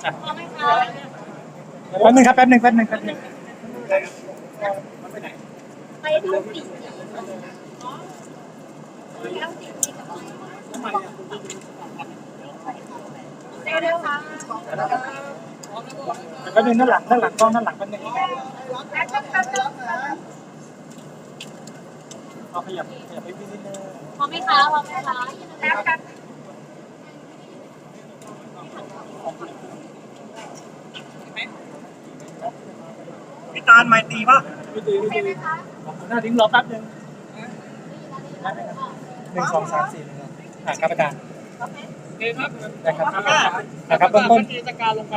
แป๊บนึงครับแป๊บนึงแป๊บนึงแป๊บนึงไปดูสีแล้วสีนี้เร็วเร็วค่ะแป๊บนึงด้านหลังด้านหลังกล้องด้านหลังแป๊บนึงเอาขยับขยับไปนิดนึงพอไหมคะพอไหมคะแล้วกันพี่ ตาลไมตรีป่ะไม่ดีโอไม่เคไหมดีคะหน้าทิ้งรอแป๊บนึงหนึ่งสองสามสี่อ่าครับอาจารย์โอเคโอเคครับได้ครับนะครับเบื้องต้นกิจการลงไป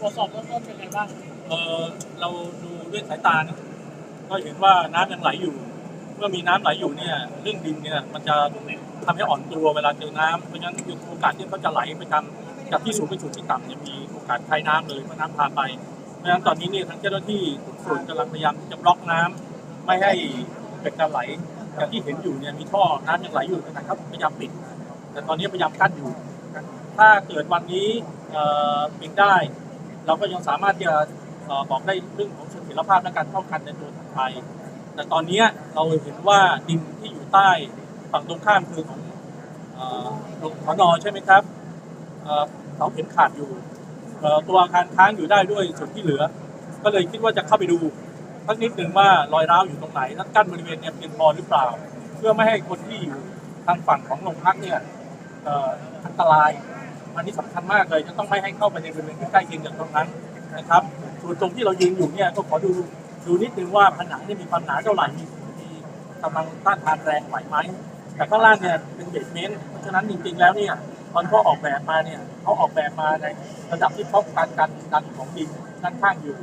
ตรวจสอบเบื้องต้นเป็นไงบ้างเออเราดูด้วยสายตานี่ยก็เห็นว่าน้ำยังไหลอยู่ เมื่อมีน้ำไหลอยู่เนี่ยเรื่องดินเนี่ยมันจะทำให้อ่อนตัวเวลาเจอน้ำเพราะฉะนั้นโอกาสที่เขาจะไหลไปทำจากที่สูงไปสู่ที่ต่ำเนี่ยมีโอกาสใช้น้ำเลยเพราะน้ำพาไป ราะฉะนั้นตอนนี้เนี่ยทางเจ้าหน้าที่ส่วนกำลังพยายามที่จะบล็อกน้ำไม่ให้เกิดการไหลอย่างที่เห็นอยู่เนี่ยมีท่อน้ำยังไหลอยู่นะครับพยายามปิด แต่ตอนนี้พยายามกั้นอยู่ ถ้าเกิดวันนี้เปิดได้ เราก็ยังสามารถที่จะบอกได้เรื่องของเสถียรภาพและการป้องกันในตัวถังไทยแต่ตอนนี้เราเห็นว่าดินที่อยู่ใต้ฝั่งตรงข้ามคือของเอ่อโรงสนใช่ไหมครับเอ่อเสาเข็มขาดอยู่ ตัวอาคารค้างอยู่ได้ด้วยส่วนที่เหลือ ก็เลยคิดว่าจะเข้าไปดูสักนิดหนึ่งว่ารอยร้าวอยู่ตรงไหนและกั้นบริเวณเนี้เพียงพอหรือเปล่า เพื่อไม่ให้คนที่อยู่ทางฝั่งของโรงพักเนี่ยอันตรายอันนี้สำคัญมากเลยจะต้องไม่ให้เข้าไปในบริเวณใกล้เคียงกับตรงนั้นนะครับส่วนตรงที่เรายืนอยู่เนี่ยก็ขอดูดูนิดนึงว่าผนังเนี่ยมีความหนาเท่าไหร่มีมีกำลังต้านทานแรงไหวไหมแต่ข้างล่างเนี่ยเป็นเบสเมนต์เพราะฉะนั้นจริงๆแล้วเนี่ย ตอนเขาออกแบบมาเนี่ยเขาออกแบบมาในระดับที่ป้องกันการดันของดินด้านข้างอยู่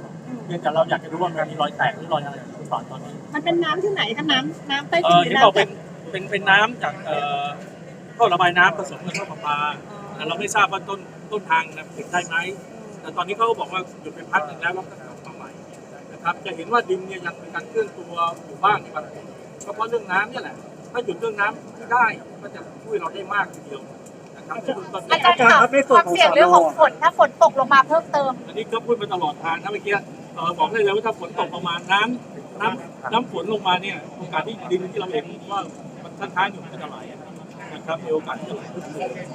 เพียงแต่เราอยากจะรู้ว่ามันมีรอยแตกหรือรอยอะไรหรือเปล่าตอนนี้ มันเป็นน้ำที่ไหนคะน้ำน้ำใต้เอดินอหรือที่บอกน้ำเป็นเป็นเป็นน้ำจากเอ่อท่อระบายน้ำผสมกับท่อประปาแต่เราไม่ทราบว่าต้นต้นทางนะติดได้ไหมแต่ตอนนี้เขาก็บอกว่าหยุดไปพักหนึ่งแล้วแล้วก็กลับมาใหม่นะครับจะเห็นว่าดินเนี่ยยังมีการเคลื่อนตัวอยู่บ้างในบางจุดก็เพราะเรื่องน้ำเนี่ยแหละถ้าหยุดเรื่องน้ำได้ก็จะช่วยเราได้มากทีเดียว องต้นอาจารย์ค่ะความเสี่ยงเรื่องของฝนถ้าฝนตกลงมาเพิ่มเติม อันนี้ก็พูดมาตลอดทางนะเมื่อกี้เอ่อบอกได้เลยว่าถ้าฝนตกประมาณน้ำน้ำน้ำฝนลงมาเนี่ยโอกาสที่ดินที่เราเห็นว่ามันค้างๆอยู่มันก็จะไหลนะครับมีโอกาสที่จะไหลขึ้นเลย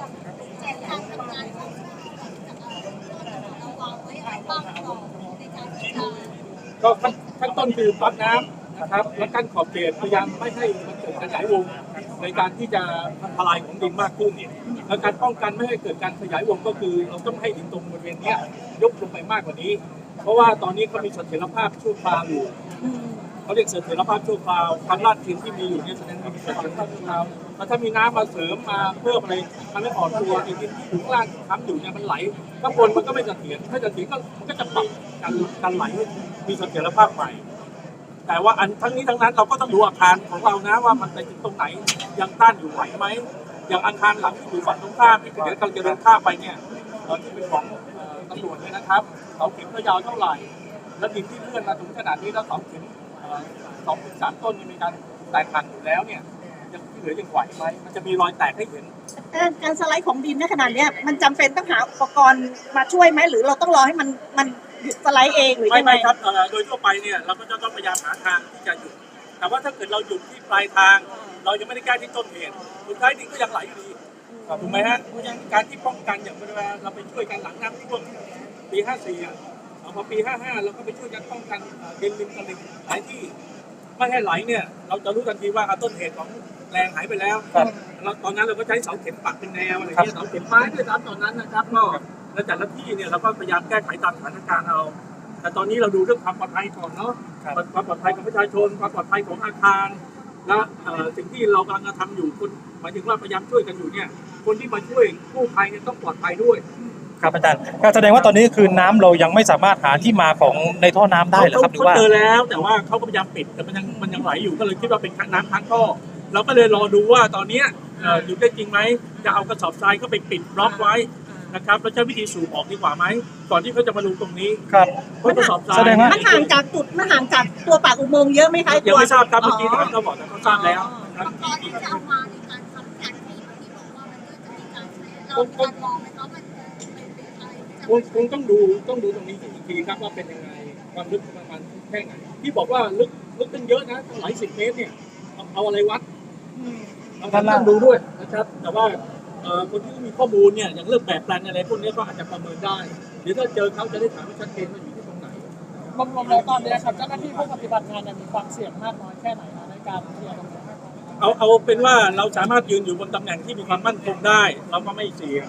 ก็ขั้นขั้นต้นคือปั๊บน้ำนะครับและกั้นขอบเขตพยายามไม่ให้มันเกิดขยายวง ในการที่จะทลายของดินมากขึ้นและการป้องกันไม่ให้เกิดการขยายวงก็คือ เราต้องให้ดินตรงบริเวณนี้ยกลงไปมากกว่านี้ เพราะว่าตอนนี้เขามีเสถียรภาพชั่วคราวอยู่เขาเรียกเสถียรภาพชั่วคราวความลาดชันที่มีอยู่เนี่ยแสดงว่ามีเสถียรภาพชั่วคราวแล้วถ้ามีน้ำมาเสริมมาเพิ่มอะไรทำให้อ่อนตัวไอ้ดินที่อยู่ข้างล่างค้ำอยู่เนี่ยมันไหลข้างบนมันก็ไม่เสถียรถ้าเสถียรก็มันก็จะปรับการการไหลมีเสถียรภาพใหม่ แต่ว่าอันทั้งนี้ทั้งนั้นเราก็ต้องดูอาคารของเรานะว่ามันไปถึงตรงไหนยังต้านอยู่ไหวไหมอย่างอาคารหลังที่อยู่ฝั่งตรงข้ามที่เดี๋ยวกำลังจะเดินข้ามไปเนี่ยเอ่อที่เป็นของตำรวจเนี่ยนะครับเสาเข็มก็ยาวเท่าไหร่ แล้วดินที่เลื่อนมาถึงขนาดนี้แล้วเสาเข็มสองถึงสามต้นมีการแตกหักอยู่แล้วเนี่ยยังที่เหลือยังไหวไหมมันจะมีรอยแตกให้เห็นการสไลด์ของดินในขนาดนี้มันจำเป็นต้องหาอุปกรณ์มาช่วยไหมหรือเราต้องรอให้มันมัน สไลด์เองหรือไม่ยังไง ไม่ครับเอ่อโดยทั่วไปเนี่ยเราก็จะต้องพยายามหาทางที่จะหยุด แต่ว่าถ้าเกิดเราหยุดที่ปลายทาง เรายังไม่ได้แก้ที่ต้นเหตุสุดท้ายดินก็ยังไหลอยู่ดีถูกไหมฮะเพราะฉะนั้นการที่ป้องกันอย่างเวลาเราไปช่วยกันหลังน้ำท่วมปี 54อะเอาพอปี 55 เราก็ไปช่วยกันป้องกันเอ่อดินริมตลิ่งหลายที่ ไม่ให้ไหลเนี่ยเราจะรู้ทันทีว่าอะต้นเหตุของแรงหายไปแล้วครับเราตอนนั้นเราก็ใช้เสาเข็มปักเป็นแนวอะไรเงี้ยเสาเข็มไม้ด้วยซ้ำตอนนั้นนะครับก็ แล้วแต่ละที่เนี่ยเราก็พยายามแก้ไขตามสถานการณ์เอา แต่ตอนนี้เราดูเรื่องความปลอดภัยก่อนเนาะครับความปลอดภัยของประชาชน ความปลอดภัยของอาคาร และเอ่อสิ่งที่เรากำลังจะทำอยู่คนหมายถึงว่าพยายามช่วยกันอยู่เนี่ยคนที่มาช่วยกู้ภัยเนี่ยต้องปลอดภัยด้วยครับอาจารย์ก็แสดงว่าตอนนี้คือน้ำเรายังไม่สามารถหาที่มาของในท่อน้ำได้เหรอครับหรือเขาว่าเจอแล้ว แต่ว่าเขาก็พยายามปิดแต่มันยังมันยังไหลอยู่ก็เลยคิดว่าเป็นน้ำค้างท่อเราก็เลยรอดูว่าตอนเนี้ยเอ่ออยู่ได้จริงไหมจะเอากระสอบทรายเข้าไปปิดบล็อกไว้ นะครับแล้วใช้วิธีสูบออกดีกว่าไหมก่อนที่เขาจะมาลงตรงนี้ครับ เพราะกระสอบทรายแสดงว่ามันห่างจากจุดมันห่างจากตัวปากอุโมงค์เยอะไหมคะยังไม่ทราบครับอ๋เมื่อกี้อถามเขาบอกแต่เขาทราบแล้วครับตอนที่จะเอามาในการทำแผนที่ที่บอกว่ามันก็จะมีการใช้เราการมองไหมคะมันจะเป็นอะไรที่จะคงคงต้องดูต้องดูตรงนี้อีกทีครับว่าเป็นยังไงความลึกประมาณแค่ไหนที่บอกว่าลึกลึกตั้งเยอะนะตั้งหลายสิบเมตรเนี่ยเอาเอาอะไรวัดเราต้องดูด้วยนะครับ แต่ว่าเอ่อ คนที่มีข้อมูลเนี่ยอย่างเรื่องแบบแปลนอะไรพวกนี้ก็อาจจะประเมินได้เดี๋ยวถ้าเจอเขาจะได้ถามให้ชัดเจนว่าอยู่ที่ตรงไหนรวมๆแล้วตอนนี้ครับเจ้าหน้าที่ผู้ปฏิบัติงานเนี่ยมีความเสี่ยงมากน้อยแค่ไหนนะในการเคลียร์ตรงนี้ให้ความเอาเอาเป็นว่าเราสามารถยืนอยู่บนตำแหน่งที่มีความมั่นคงได้ เราก็ไม่เสี่ยง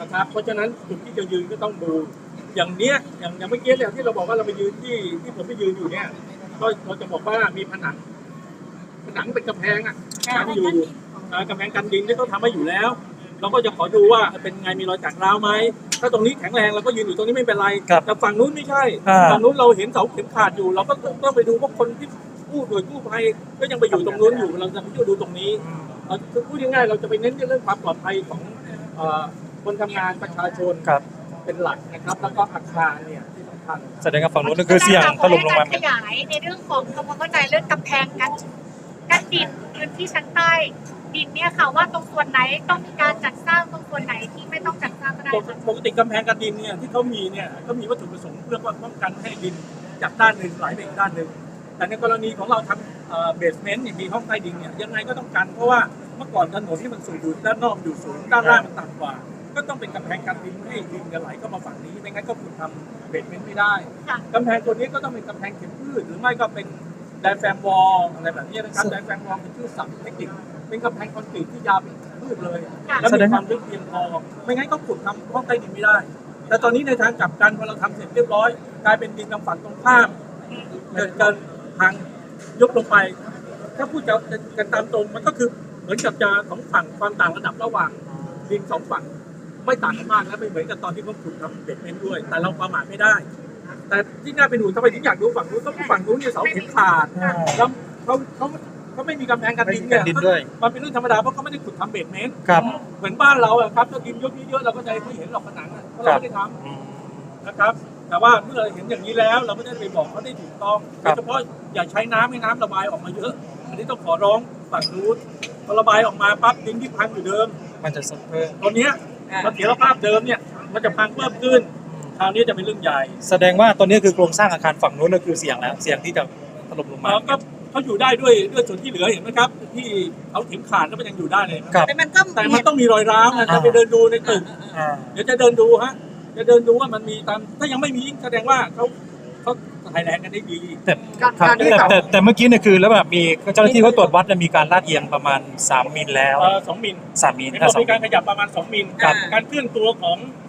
นะครับเพราะฉะนั้นจุดที่จะยืนก็ต้องดูอย่างเนี้ยอย่างอย่างเมื่อกี้เนี่ยที่เราบอกว่าเราไปยืนที่ที่ผมไปยืนอยู่เนี่ยก็เราจะบอกว่ามีผนัง ผนังเป็นกำแพงอะกั้นอยู่อ่ากำแพงกันดินที่เขาทำให้อยู่แล้ว เราก็จะขอดูว่าเป็นไงมีรอยแตกร้าวไหมถ้าตรงนี้แข็งแรงเราก็ยืนอยู่ตรงนี้ไม่เป็นไรครับแต่ฝั่งนู้นไม่ใช่อ่าฝั่งนู้นเราเห็นเสาเข็มขาดอยู่ เราก็ต้องไปดูว่าคนที่กู้โดยกู้ภัยก็ยังไปอยู่ตรงนู้นอยู่เราจะไปดูตรงนี้เราคือพูดง่ายๆเราจะไปเน้นเรื่องความปลอดภัยของเอ่อคนทำงานประชาชนครับเป็นหลักนะครับ แล้วก็อาคารเนี่ยที่สำคัญแสดงว่าฝั่งนู้นก็คือเสี่ยงถล่มลงมาขยายในเรื่องของทำความเข้าใจเรื่องกำแพงกัน กันดินพื้นที่ชั้นใต้ดินเนี่ยค่ะว่าตรงส่วนไหนต้องมีการจัดสร้างตรงส่วนไหนที่ไม่ต้องจัดสร้างก็ได้ค่ะปกติกำแพงกันดินเนี่ยที่เขามีเนี่ยก็มีวัตถุประสงค์เพื่อป้องกันให้ดินจากด้านหนึ่งไหลไปอีกด้านหนึ่งแต่ในกรณีของเราทำเบสเมนต์มีห้องใต้ดินเนี่ยยังไงก็ต้องกันเพราะว่าเมื่อก่อนถนนที่มันสูงอยู่ด้านนอกอยู่สูงด้านล่างมันต่ำกว่า ก็ต้องเป็นกำแพงกันดินให้ดินจะไหลเข้ามาฝั่งนี้ไม่งั้นก็คุณทำเบสเมนต์ไม่ได้ค่ะกำแพงตัวนี้ก็ต้องเป็นกำแพงเข็มพืชหรือไม่ก็เป็น ไดแฟมวอลอะไรแบบนี้นะครับไดแฟมวอลเป็นชื่อศัพท์เทคนิคเป็นกำแพงคอนกรีตที่ยาวเป็นพืชเลยค่ะแล้วมีความลึกเพียงพอไม่งั้นก็ขุดทำห้องใต้ดินไม่ได้ แต่ตอนนี้ในทางกลับกันพอเราทำเสร็จเรียบร้อย กลายเป็นดินทางฝั่งตรงข้ามเกิดการทางยกลงไป ถ้าพูดจะกันตามตรงมันก็คือเหมือนกับจะสองฝั่งความต่างระดับระหว่างดินสองฝั่งไม่ต่างกันมากและไม่เหมือนกับตอนที่เขาขุดทำเบ็ดเมนต์ด้วย แต่เราประมาทไม่ได้ แต่ที่น่าเป็นห่วงทำไมถึงอยากดูฝั่งนู้นก็ฝั่งนู้นเนี่ยเสาเข็มขาดแล้วเขาเขาเขาไม่มีกำแพงกันดินเนี่ยไม่มีกันดินด้วยมันเป็นเรื่องธรรมดาเพราะเขาไม่ได้ขุดทำเบสเมนต์ครับเหมือนบ้านเราอะครับถ้าดินยกเยอะๆเราก็จะไม่เห็นหรอกผนังอะเพราะเราไม่ได้ทอืมำนะครับ แต่ว่าเมื่อเราเห็นอย่างนี้แล้วเราก็ได้ไปบอกเขาได้ถูกต้องครัโดบยเฉพาะอย่าใช้น้ำให้น้ำระบายออกมาเยอะ อันนี้ต้องขอร้องฝั่งนู้นพอระบายออกมาปั๊บดินที่พังอยู่เดิม มันจะสะเพิ่มตอนเนี้ยเสถียรภาพเดิมเนี่ยมันจะพังเพิ่มขึ้น คราวนี้จะเป็นเรื่องใหญ่แสดงว่าตอนนี้คือโครงสร้างอาคารฝั่งนู้นก็คือเสี่ยงแล้ว เสี่ยงที่จะถล่มลงมาเอ่อก็เขาอยู่ได้ด้วยด้วยส่วนที่เหลือเห็นไหมครับ ที่เขาเข็มขาดแล้วมันยังอยู่ได้เลยครับแต่มันก็แต่มันต้องมีรอยร้าวนะอ่าจะไปเดินดูในตึกอ่าเดี๋ยวจะเดินดูฮะจะเดินดูว่ามันมีตามถ้ายังไม่มีแสดงว่าเขาเขาถ่ายแรงกันได้ดีแต่ครับแต่แต่แต่เมื่อกี้เนี่ยคือแล้วแบบมีเจ้าหน้าที่เขาตรวจวัดเนี่ยมีการลาดเอียงประมาณ 3มิลแล้วเอ่อสองมิล3มิลเห็นอะบอกสองมีมิการลขยับประมาณ 2มิลครับการเคลื่อนตัวของเอ่อ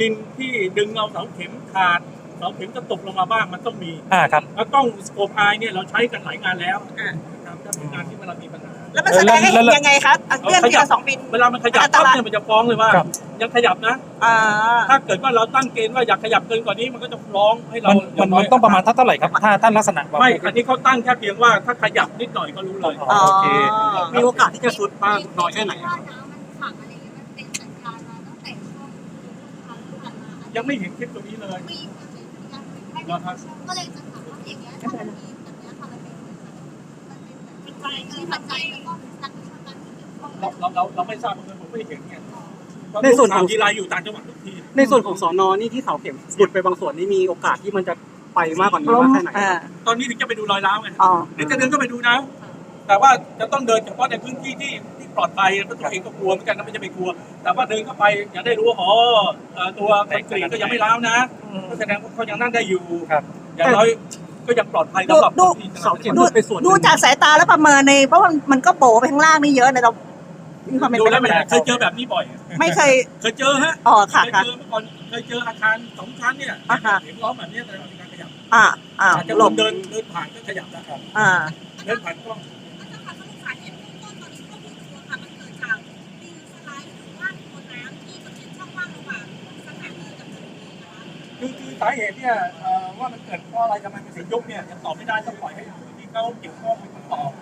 ดินที่ดึงเอาเสาเข็มขาดเสาเข็มจะตกลงมาบ้างมันต้องมีอ่าครับแล้วกล้องสโคปไอเนี่ยเราใช้กันหลายงานแล้วอ่านะครับถ้าเป็นงานที่เวลามีปัญหาแล้วมันแสดงให้เห็นยังไงครับอะเคลื่อนทีละสองบินเวลามันขยับอันตปั๊บรายเนี่ยมันจะฟ้องเลยว่าครับยังขยับนะอ่าถ้าเกิดว่าเราตั้งเกณฑ์ว่าอยากขยับเกินกว่านี้มันก็จะร้องให้เรามันมันมันต้องประมาณเท่าไหร่ครับถ้าถ้าลักษณะแบบไม่อันนี้เขาตั้งแค่เพียงว่าถ้าขยับนิดหน่อยก็รู้เลยอ๋อโอเคมีโอกาสที่จะสุดมากน้อยแค่ไหน ยังไม่เห็นคลิปตัวนี้เลยมีการเป็นการเป็นก็เลยจะถามว่าอย่างเงี้ยถ้ามันมีแบบเนี้ยค่ะมันเป็นมันเป็นแบบมีปัจจัยแล้วก็นักวิชาการที่เกี่ยวข้องเราเราเราเราไม่ทราบเหมือนกันผมไม่เห็นเนี่ยในส่วนของทีไรอยู่ต่างจังหวัดทุกทีในส่วนของสอนอนี่ที่เสาเข็มหลุดไปบางส่วนนี่มีโอกาสที่มันจะไปมากกว่านี้มากแค่ไหนอ่าตอนนี้ถึงจะไปดูรอยร้าวไงอ๋อเดี๋ยวจะเดินก็ไปดูนะ แต่ว่าจะต้องเดินเฉพาะในพื้นที่ที่ที่ปลอดภัยเพราะตัวเองก็กลัวเหมือนกันนะไม่จะไปกลัว แต่ว่าเดินเข้าไปอยากได้รู้ว่าอ๋อเอ่อตัวคอนกรีตก็ยังไม่ร้าวนะก็แสดงว่าเขายังนั่งได้อยู่ครับ อย่างน้อยก็ยังปลอดภัยดูสำหรับดู คนที่จะเสาเข็มหดูลุดไปส่วนหนึ่ง ดูจากสายตาแล้วประเมินในเพราะว่ามันก็โบไปข้างล่างนี่เยอะเลยเรามีความเป็นดูไปแล้วได้ไม่ไหมได้เคยเจอแบบนี้บ่อย ไม่เคยเคยเจอฮะอ๋อค่ะเคยค่ะ เจอเมื่อก่อนเคยเจออาคารสองชั้นเนี่ยอ่าฮะ เห็นล้อมแบบนี้แต่ว่ามีการขยับอ่าอ่าอาจจะหลบเดินเดินผ่านก็ขยับแล้วครับอ่า เดินผ่านกล้อง คะคือคือสาเหตุเนี่ยเอ่อว่ามันเกิดเพราะอะไรทำไมมันถึงยุบเนี่ยยังตอบไม่ได้ต้องปล่อยให้ผู้ที่เขาเกี่ยวข้องเป็นคนตอบ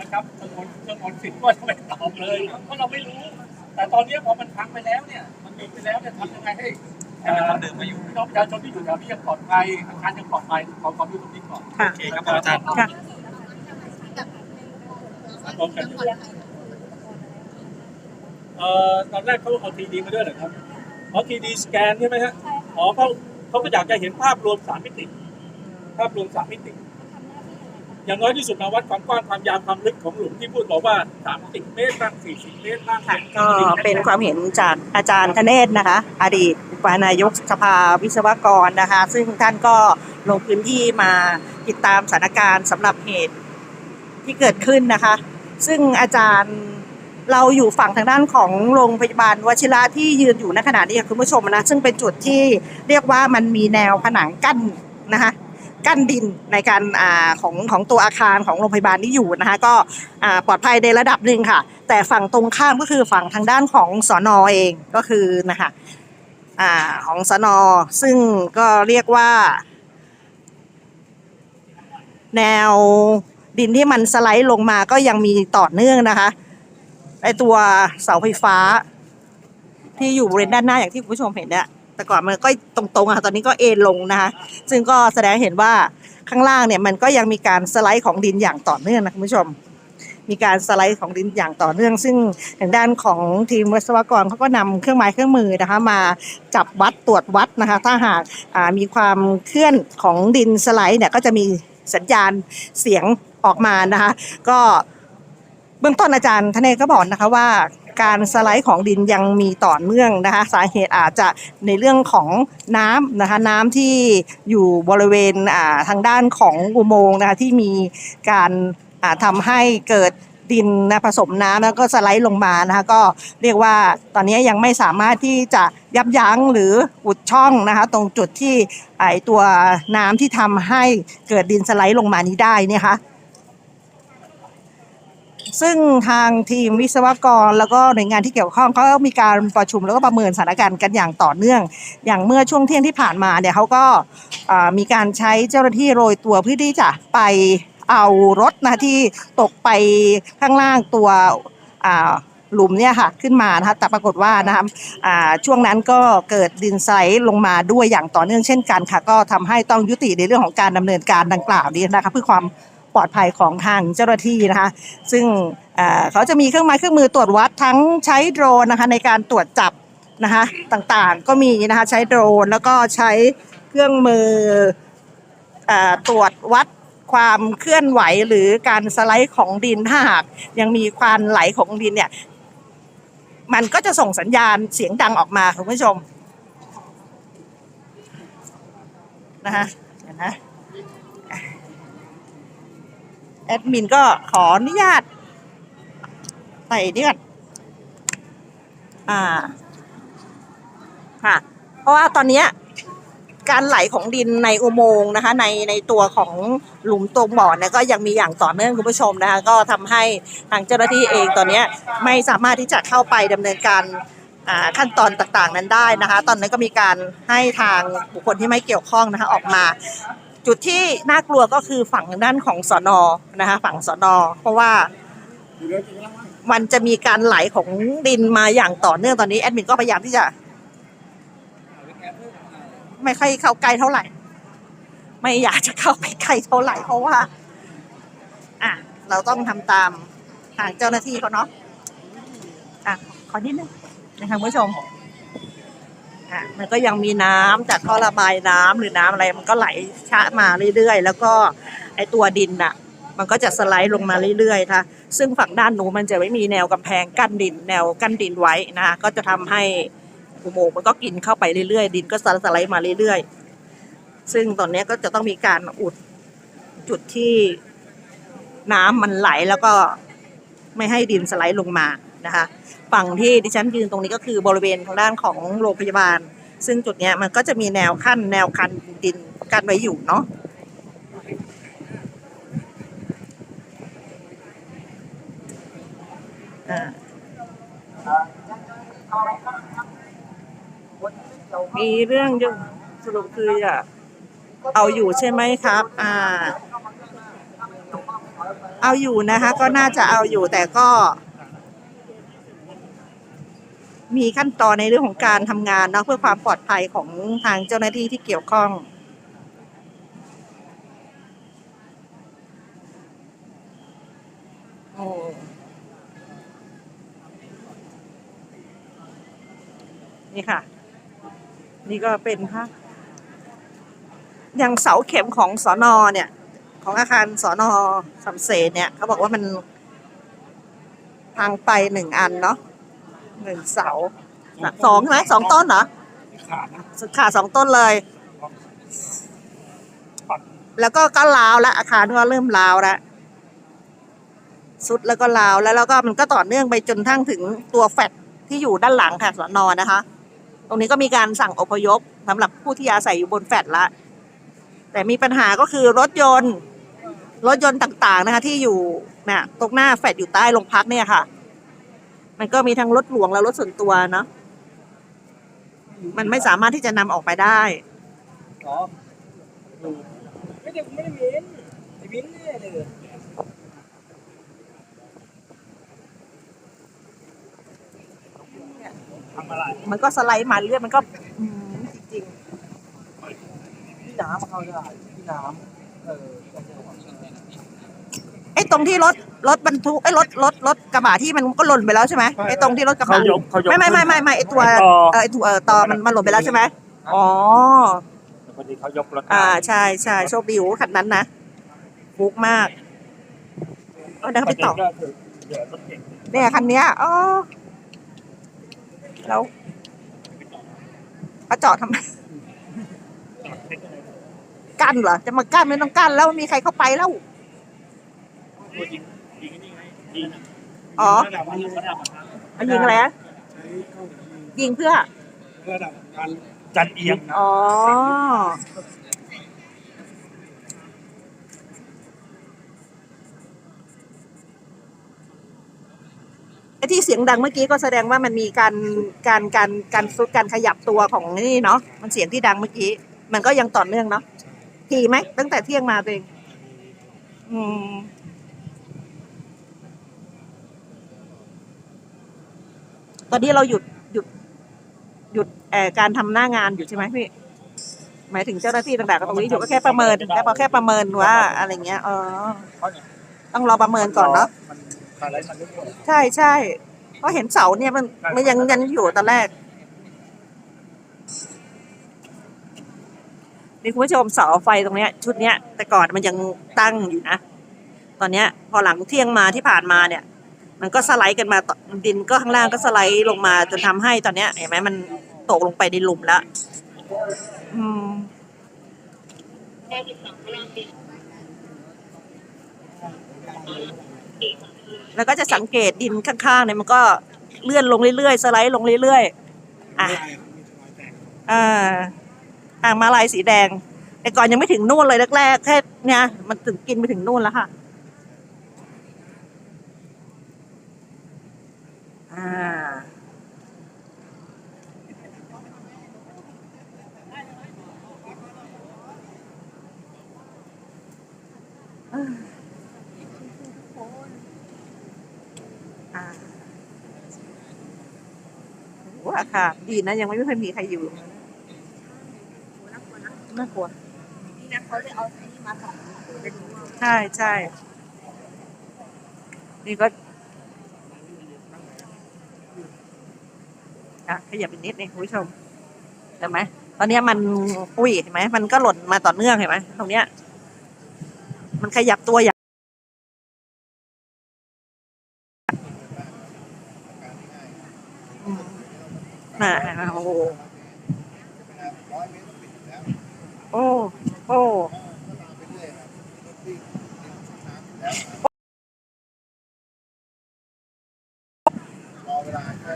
นะครับสงวนสงวนสิทธิ์ก็จะไม่ตอบเลยเพราะเราไม่รู้ แต่ตอนนี้พอมันพังไปแล้วเนี่ย มันมีไปแล้วเนี่ยทำยังไงให้เอ่อเดินมาอยู่พี่น้องประชาชนที่อยู่แถวนี้ยังปลอดภัยอาคารยังปลอดภัยขอความรู้ตรงนี้ก่อนค่ะโอเคครับอาจารย์ค่ะเอ่อตอนแรกเขาเอาทีดีมาด้วยเหรอครับอ๋อทีดีสแกนใช่ไหมฮะ อ๋อเขาเขาก็อยากจะเห็นภาพรวมสามมิติ ภาพรวมสามมิติ อย่างน้อยที่สุดนะวัดความกว้างความยาวความลึกของหลุมที่พูดบอกว่าสามสิบเมตรบ้างสี่สิบเมตรบ้างค่ะก็เป็นความเห็นจากอาจารย์ธเนศนะคะ อดีตอุปนายกสภาวิศวกรนะคะ ซึ่งท่านก็ลงพื้นที่มาติดตามสถานการณ์สำหรับเหตุที่เกิดขึ้นนะคะ ซึ่งอาจารย์ เราอยู่ฝั่งทางด้านของโรงพยาบาลวชิระที่ยืนอยู่ณขณะนี้คุณผู้ชมนะซึ่งเป็นจุดที่เรียกว่ามันมีแนวผนังกั้นนะคะกั้นดินในการอของของตัวอาคารของโรงพยาบาลที่อยู่นะคะก็ปลอดภัยในระดับหนึ่งค่ะ แต่ฝั่งตรงข้ามก็คือฝั่งทางด้านของสอนอเองก็คือนะคะอของสอนอซึ่งก็เรียกว่า แนวดินที่มันสไลด์ลงมาก็ยังมีต่อเนื่องนะคะ ไอตัวเสาไฟฟ้า ที่อยู่บริเวณด้านหน้าอย่างที่คุณผู้ชมเห็นเนี่ยแต่ก่อนมันก็ตรงๆอะค่ะตอนนี้ก็เอ็นลงนะคะซึ่งก็แสดงเห็นว่าข้างล่างเนี่ยมันก็ยังมีการสไลด์ของดินอย่างต่อเนื่องนะคุณผู้ชม มีการสไลด์ของดินอย่างต่อเนื่อง ซึ่งทางด้านของทีมวิศวกรเขาก็นำเครื่องไม้เครื่องมือนะคะ มาจับวัดตรวจวัดนะคะ ถ้าหากมีความเคลื่อนของดินสไลด์เนี่ยก็จะมีสัญญาณเสียงออกมานะคะ ก็ เบื้องต้นอาจารย์ทเนศก็บอกนะคะว่าการสไลด์ของดินยังมีต่อเนื่องนะคะ สาเหตุอาจจะในเรื่องของน้ำนะคะน้ำที่อยู่บริเวณาทางด้านของอุโมงค์นะคะที่มีการาทำให้เกิดดินนะผสมน้ำแล้วก็สไลด์ลงมานะคะก็เรียกว่าตอนนี้ยังไม่สามารถที่จะยับยั้งหรืออุดช่องนะคะตรงจุดที่ไอตัวน้ำที่ทำให้เกิดดินสไลด์ลงมานี้ได้นี่คะ ซึ่งทางทีมวิศวกร แล้วก็หน่วยงานที่เกี่ยวข้องเขาก็มีการประชุมแล้วก็ประเมินสถานการณ์กันอย่างต่อเนื่อง อย่างเมื่อช่วงเที่ยงที่ผ่านมาเนี่ยเขาก็มีการใช้เจ้าหน้าที่โรยตัวเพื่อที่จะไปเอารถนะที่ตกไปข้างล่างตัวหลุมเนี่ยค่ะขึ้นมานะคะแต่ปรากฏว่านะคะช่วงนั้นก็เกิดดินไลด์ลงมาด้วยอย่างต่อเนื่องเช่นกันค่ะ ก็ทำให้ต้องยุติในเรื่องของการดำเนินการดังกล่าวนี้นะคะเพื่อความ ปลอดภัยของทางเจ้าหน้าที่นะคะ ซึ่งเขาจะมีเครื่องไม้เครื่องมือตรวจวัดทั้งใช้โดรนนะคะในการตรวจจับนะคะต่างๆ ก็มีนะคะใช้โดรนแล้วก็ใช้เครื่องมืออตรวจวัดความเคลื่อนไหวหรือการสไลด์ของดินถ้าหากยังมีความไหลของดินเนี่ยมันก็จะส่งสัญญาณเสียงดังออกมาคุณผู้ชมนะคะเห็นนะ แอดมินก็ขออนุญาตใส่เดือดอ่า ค่ะ เพราะว่าตอนนี้การไหลของดินในอุโมงค์นะคะ ในในตัวของหลุมตรงบ่อเนี่ยก็ยังมีอย่างต่อเนื่องคุณผู้ชมนะคะ ก็ทำให้ทางเจ้าหน้าที่เองตอนนี้ไม่สามารถที่จะเข้าไปดำเนินการขั้นตอนต่างๆนั้นได้นะคะ ตอนนี้นก็มีการให้ทางบุคคลที่ไม่เกี่ยวข้องนะคะ ออกมา จุดที่น่ากลัวก็คือฝั่งด้านของสอนอนะคะฝั่งสอนอเพราะว่ามันจะมีการไหลของดินมาอย่างต่อเนื่องตอนนี้แอดมินก็พยายามที่จะ ไม่ค่อยเข้าใกล้เท่าไหร่ ไม่อยากจะเข้าไปใกล้เท่าไหร่ เพราะว่า อะเราต้องทำตามทางเจ้าหน้าที่เขาเนาะอะขอนิดนึงนะคะคุณผู้ชม อะมันก็ยังมีน้ำจากท่อระบายน้ำหรือน้ำอะไร มันก็ไหลชะมาเรื่อยๆ แล้วก็ไอตัวดินน่ะมันก็จะสไลด์ลงมาเรื่อยๆนะคะซึ่งฝั่งด้านนู้นมันจะไม่มีแนวกำแพงกั้นดิน แนวกั้นดินไว้นะคะก็จะทำให้อุโมงค์มันก็กินเข้าไปเรื่อยๆ ดินก็สไลด์มาเรื่อยๆ ซึ่งตอนนี้ก็จะต้องมีการอุดจุดที่น้ำมันไหลแล้วก็ไม่ให้ดินสไลด์ลงมา นะคะ ฝั่งที่ดิฉันยืนตรงนี้ก็คือบริเวณทางด้านของโรงพยาบาล ซึ่งจุดเนี้ยมันก็จะมีแนวขั้นแนวคันดินกันไว้อยู่เนาะมีเรื่องยู่สรุปคืออะเอาอยู่ใช่ไหมครับ อ่า เอาอยู่นะคะ ก็น่าจะเอาอยู่แต่ก็ มีขั้นตอนในเรื่องของการทำงานเนาะเพื่อความปลอดภัยของทางเจ้าหน้าที่ที่เกี่ยวข้องโอ้นี่ค่ะ นี่ก็เป็นค่ะอย่างเสาเข็มของสอนอเนี่ย ของอาคารสอนอสำเสนเนี่ย เขาบอกว่ามันพังไปหนึ่งอันเนาะ หนึ่งเสาสองใช่ไหมสองต้นเหรอขาดนะขาดสองต้นเลย แล้วก็ก็ลาวแล้วอาคารก็เริ่มลาวแล้วสุดแล้วก็ลาวแล้วแล้วก็มันก็ต่อเนื่องไปจนทั้งถึงตัวแฟดที่อยู่ด้านหลังค่ะสอนอนะคะ ตรงนี้ก็มีการสั่งอพยพสำหรับผู้ที่อาศัยอยู่บนแฟดละ แต่มีปัญหาก็คือรถยนต์ รถยนต์ต่างๆนะคะ ที่อยู่เนี่ยตรงหน้าแฟดอยู่ใต้โรงพักเนี่ยค่ะ มันก็มีทั้งรถหลวงและรถส่วนตัวเนาะมันไม่สามารถที่จะนำออกไปได้ อ๋อไม่ได้ไม่ได้มินไอ้มินเนี่ยเลยทำอะไรมันก็สไลด์มาเรื่อยมันก็อืมจริงพี่น้ำมาเข้าได้พี่น้ำเออ ไอ้ตรงที่รถรถบรรทุกไอ้รถรถรถกระบะที่มันก็หล่นไปแล้วใช่ไหมไอ้ตรงที่รถกระเขาบะยกเขายกไม่ไม่ไม่ไม่ไม่ไอ้ตัวต่อ เออไอ้ตัวเออตอมันมันหล่นไปแล้วใช่ไหมอ๋อพอดีเขายกรถอ่าใช่ใช่โชคดีโอ้คันนั้นนะฟุกมากเอาเดี๋ยวเขาไปต่อก็คือเดี๋ยวรถเก่งเนี่ยคันเนี้ยอ๋อแล้วเขาจอดทำไม กั้นเหรอ จะมากั้นไม่ต้องกั้นแล้วมีใครเข้าไปแล้ว ยิงยิงนี่ไงยิงอ๋อระดับมันระดับเอายิงอะไรอะยิงเพื่อ ระดับการจันเอียงอ๋อไอ้ที่เสียงดังเมื่อกี้ก็แสดงว่ามันมีการการการการซุดการขยับตัวของนี่เนาะมันเสียงที่ดังเมื่อกี้ มันก็ยังต่อเนื่องเนาะทีไหมตั้งแต่เที่ยงมาตัวเองอืม ตอนนี้เราหยุดหยุดหยุดเอ่อการทำหน้างานอยู่ใช่ไหมพี่ หมายถึงเจ้าหน้าที่ต่างๆก็ตรงนี้อยู่ก็แค่ประเมินแค่พอแค่ประเมินว่าอะไรเงี้ยเออต้องรอประเมินก่อนเนาะมันอะไรมันเรื่อยใช่ใช่เพราะเห็นเสาเนี่ยมันมันยังยังอยู่ตอนแรกนี่คุณผู้ชมเสาไฟตรงเนี้ย ชุดเนี้ยแต่ก่อนมันยังตั้งอยู่นะ ตอนเนี้ย พอหลังเที่ยงมาที่ผ่านมาเนี่ย มันก็สไลด์กันมาดินก็ข้างล่างก็สไลด์ลงมาจนทำให้ตอนเนี้ยเห็นไหมมันตกลงไปในหลุมแล้วอืมแล้วก็จะสังเกตดินข้างๆเนี่ยมันก็เลื่อนลงเรื่อยๆสไลด์ลงเรื่อยๆอะอ่าทางมาลายสีแดง แต่ก่อนยังไม่ถึงนู่นเลยแรกๆแค่เนี่ยมันถึงกินไปถึงนู่นแล้วค่ะ อ้อาคารดีนะยังไม่ค่อยมีใครอยู่น่ากลัวนี่นะเขาเลยเอาไอ้นี่มาสองเป็นรั้วใช่ใช่นี่ก็อะขยับอีกนิดนึงคุณผู้ชมเห็นไหมตอนเนี้ยมันอุ้ยเห็นไหมมันก็หล่นมาต่อเนื่องเห็นไหมตรงเนี้ย มันขยับตัวอย่างอืมน่ะเห็นไหมโอ้โหโอ้โอ้อ่า โอ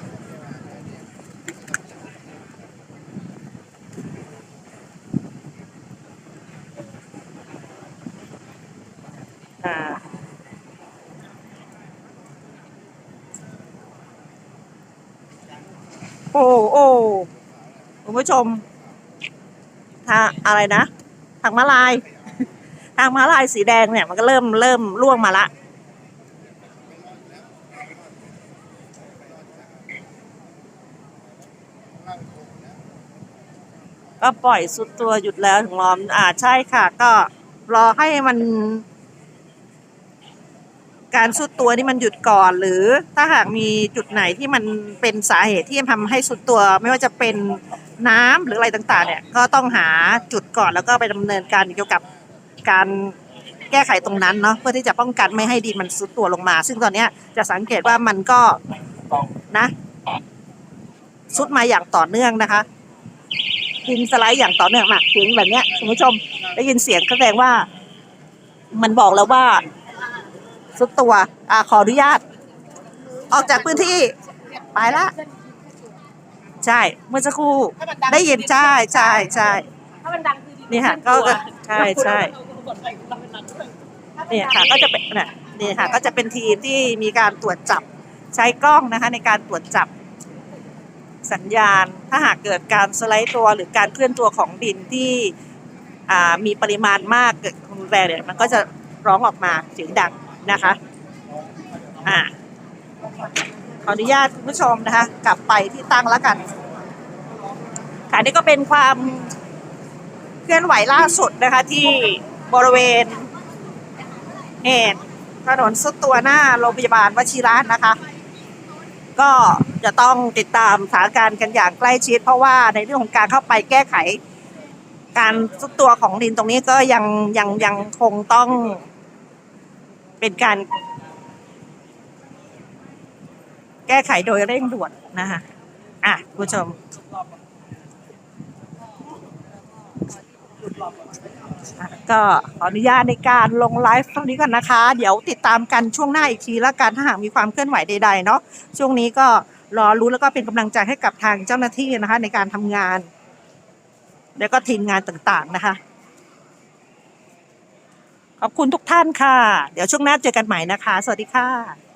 ้โอ้คุณผู้ชมทางอะไรนะ ทางม้าลาย ทางม้าลายสีแดงเนี่ย มันก็เริ่มเริ่มล่วงมาละ ปล่อยสุดตัวหยุดแล้วถึงล้อม อ่าใช่ค่ะ ก็รอให้มัน การสุดตัวนี่มันหยุดก่อน หรือถ้าหากมีจุดไหนที่มันเป็นสาเหตุที่ทำให้สุดตัว ไม่ว่าจะเป็นน้ำหรืออะไรต่าง ๆ เนี่ย ก็ต้องหาจุดก่อนแล้วก็ไปดำเนินการเกี่ยวกับการแก้ไขตรงนั้นเนาะเพื่อที่จะป้องกันไม่ให้ดินมันซุดตัวลงมา ซึ่งตอนเนี้ยจะสังเกตว่ามันก็นะซุดมาอย่างต่อเนื่องนะคะ ดินสไลด์อย่างต่อเนื่องมากเสียงแบบเนี้ยคุณผู้ชมได้ยินเสียงก็แสดงว่า มันบอกแล้วว่าซุดตัวอ่าขออนุญาต ออกจากพื้นที่ ไปละใช่ เมื่อสักครู่ได้ยินใช่ใช่ใช่ถ้ามันดังคือดีนี่ค่ะก็ใช่ใช่เนี่ยค่ะก็จะเป็นนี่ค่ะก็จะเป็นทีมที่มีการตรวจจับใช้กล้องนะคะ ในการตรวจจับ สัญญาณ ถ้าหากเกิดการสไลด์ตัวหรือการเคลื่อนตัวของดินที่มีปริมาณมากเกิดความรุนแรงเนี่ยมันก็จะร้องออกมาเสียงดังนะคะอ่าขออนุญาตคุณผู้ชมนะคะ กลับไปที่ตั้งแล้วกันค่ะนี่ก็เป็นความเคลื่อนไหวล่าสุดนะคะ ที่บริเวณเหตุถนนสุดตัวหน้าโรงพยาบาลวชิระนะคะ ก็จะต้องติดตามสถานการณ์กันอย่างใกล้ชิด เพราะว่าในเรื่องของการเข้าไปแก้ไข การสุดตัวของดินตรงนี้ก็ยังยังยังคงต้องเป็นการ แก้ไขโดยเร่งด่วนนะคะอะคุณผู้ชม ก็ขออนุญาตในการลงไลฟ์เท่านี้ก่อนนะคะ เดี๋ยวติดตามกันช่วงหน้าอีกทีแล้วกันถ้าหากมีความเคลื่อนไหวใดๆเนาะช่วงนี้ก็รอรู้แล้วก็เป็นกำลังใจให้กับทางเจ้าหน้าที่นะคะ ในการทำงาน แล้วก็ทีมงานต่างๆนะคะ ขอบคุณทุกท่านค่ะ เดี๋ยวช่วงหน้าเจอกันใหม่นะคะ สวัสดีค่ะ